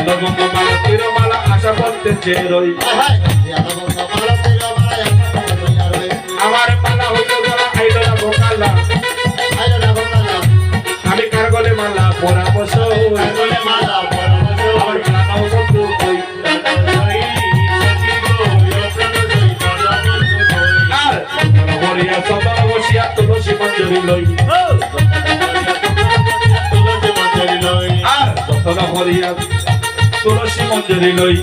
কাতিয়া লবঙ্গ মালা তিরমালা আশা করতে যে রই। আমার মালা হইল গলা আইল না ভোকালা আমি কার গলে মালা পরামর্শ আমার হই আর হরিয়া সদা তুলসী মঞ্জুরি লই। আর যতনা হরিয়া তুলসী মঞ্জুরি লই।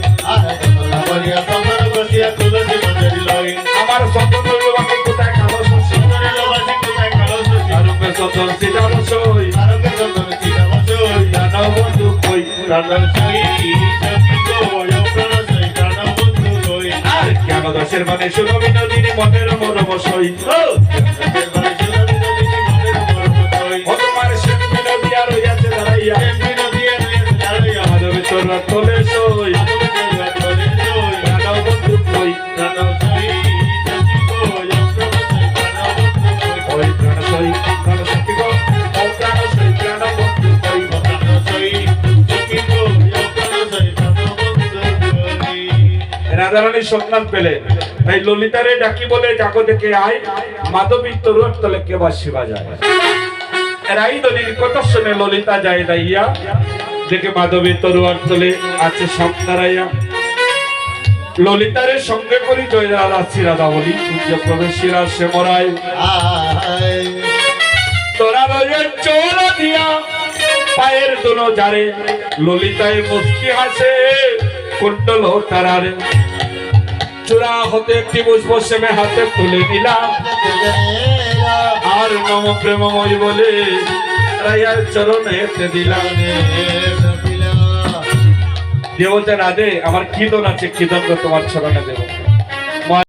আমার সতন বাকি কোথায় কালো শশী? আরূপে সতন সীতা বসই প্রাণ বন্ধু হই আর জ্ঞান দশের মানে সুরবি নদীর মনের মরম সই? রাধারানী সন্ধান পেলে। তাই ললিতারে ডাকি বলে ডাকো দেখে আয়, মাধবী তরুয়ার তলে কে বাসি বাজায় রাই দলির কথা শুনে ললিতা যায় দাইয়া দেখে মাধবী তরুয়ার তলে আছে সামনারাইয়া ললিতারে সঙ্গে করি জয় রাধা শ্রী রাধা বলি সূর্য প্রবেশীরা সে মরায় তোরা রয়ের চোর দিয়া পায়ের দুনো জারে, ললিতায় মুস্কি হাসে। কুণ্ডল তারারে। চূড়া হতে একটি বুঝব সেমে হাতে তুলে নিলাম আর নম প্রেমময় বলে রাইয়ার চরণে দিলাম দেবতা রাধে, আমার কীর্তন আছে, কীর্তন তোমার চরণে দেব